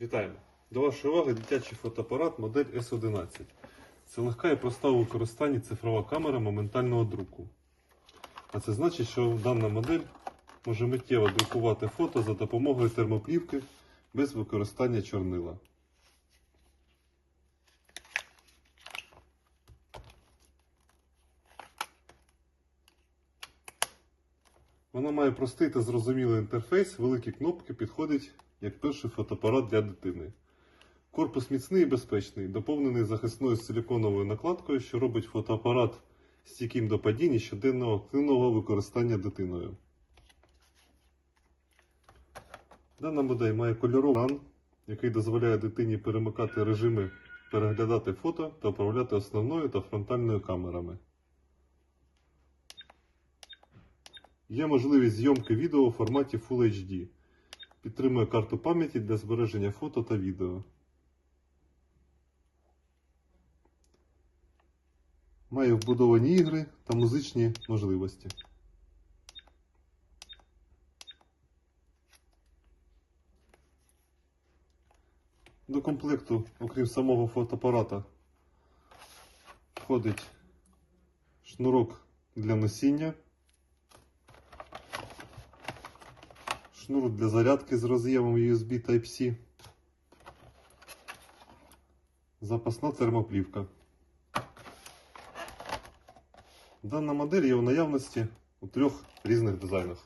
Вітаємо! До вашої уваги дитячий фотоапарат модель S11. Це легка і проста у використанні цифрова камера моментального друку. А це значить, що дана модель може миттєво друкувати фото за допомогою термоплівки без використання чорнила. Вона має простий та зрозумілий інтерфейс, великі кнопки підходять як перший фотоапарат для дитини. Корпус міцний і безпечний, доповнений захисною силіконовою накладкою, що робить фотоапарат стійким до падінь і щоденного активного використання дитиною. Дана модель має кольоровий екран, який дозволяє дитині перемикати режими, переглядати фото та управляти основною та фронтальною камерами. Є можливість зйомки відео у форматі Full HD. Підтримує карту пам'яті для збереження фото та відео. Має вбудовані ігри та музичні можливості. До комплекту, окрім самого фотоапарата, входить шнурок для носіння. Шнур для зарядки з роз'ємом USB Type-C, запасна термоплівка. Дана модель є в наявності у трьох різних дизайнах.